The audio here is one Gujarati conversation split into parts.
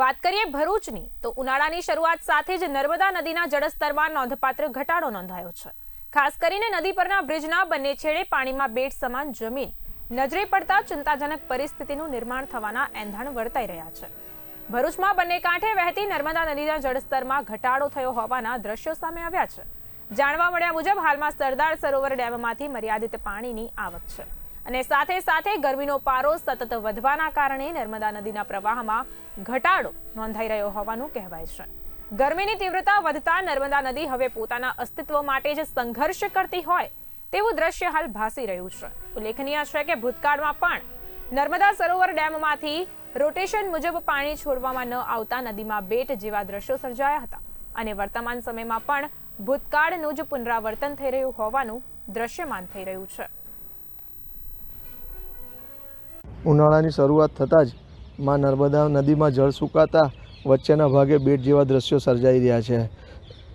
વાત કરીએ ભરૂચની, તો ઉનાળાની શરૂઆત સાથે જ નર્મદા નદીના જળસ્તરમાં નોંધપાત્ર ઘટાડો નોંધાયો છે. ખાસ કરીને નદી પરના બ્રિજના બંને છેડે પાણીમાં બેટ સમાન જમીન. નજરે પડતા ચિંતાજનક પરિસ્થિતિનું નિર્માણ થવાના એંધાણ વર્તાઈ રહ્યા છે. ભરૂચમાં બંને કાંઠે વહેતી નર્મદા નદીના જળસ્તરમાં ઘટાડો થયો હોવાના દ્રશ્યો સામે આવ્યા છે. જાણવા મળ્યા મુજબ, હાલમાં સરદાર સરોવર ડેમમાંથી મર્યાદિત પાણીની આવક છે. અને સાથે સાથે ગરમીનો પારો સતત વધવાના કારણે નર્મદા નદીના પ્રવાહમાં ઘટાડો નોંધાઈ રહ્યો હોવાનું કહેવાય છે. ગરમીની તીવ્રતા વધતા નર્મદા નદી હવે પોતાના અસ્તિત્વ માટે જ સંઘર્ષ કરતી હોય તેવું દ્રશ્ય હાલ ભાસી રહ્યું છે. ઉલ્લેખનીય છે કે ભૂતકાળમાં પણ નર્મદા સરોવર ડેમમાંથી રોટેશન મુજબ પાણી છોડવામાં ન આવતા નદીમાં બેટ જેવા દ્રશ્યો સર્જાયા હતા. અને વર્તમાન સમયમાં પણ ભૂતકાળનું જ પુનરાવર્તન થઈ રહ્યું હોવાનું દ્રશ્યમાન થઈ રહ્યું છે. ઉનાળાની શરૂઆત થતાં જ માં નર્મદા નદીમાં જળ સુકાતા વચ્ચેના ભાગે બેટ જેવા દ્રશ્યો સર્જાઈ રહ્યા છે.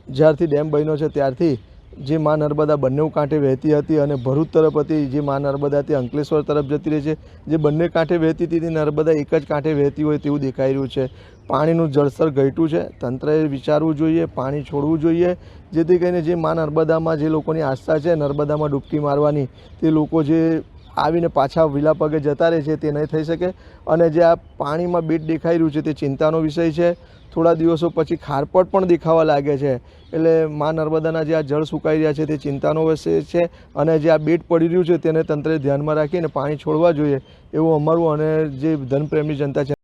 જ્યારથી ડેમ બન્યો છે ત્યારથી જે માં નર્મદા બંને કાંઠે વહેતી હતી અને ભરૂચ તરફ હતી, જે માં નર્મદાથી અંકલેશ્વર તરફ જતી રહી છે, જે બંને કાંઠે વહેતી હતી તે નર્મદા એક જ કાંઠે વહેતી હોય તેવું દેખાઈ રહ્યું છે. પાણીનું જળસ્તર ઘટ્યું છે. તંત્રએ વિચારવું જોઈએ, પાણી છોડવું જોઈએ, જેથી કરીને જે માં નર્મદામાં જે લોકોની આસ્થા છે, નર્મદામાં ડૂબકી મારવાની, તે લોકો જે આવીને પાછા વિલા પગે જતા રહે છે, તે નહીં થઈ શકે. અને જે આ પાણીમાં બેટ દેખાઈ રહ્યું છે, તે ચિંતાનો વિષય છે. થોડા દિવસો પછી ખારપટ પણ દેખાવા લાગે છે. એટલે મા નર્મદાના જે આ જળ સુકાઈ રહ્યા છે, તે ચિંતાનો વિષય છે. અને જે આ બેટ પડી રહ્યું છે, તેને તંત્રે ધ્યાનમાં રાખીને પાણી છોડવા જોઈએ, એવું અમારું અને જે ધનપ્રેમી જનતા છે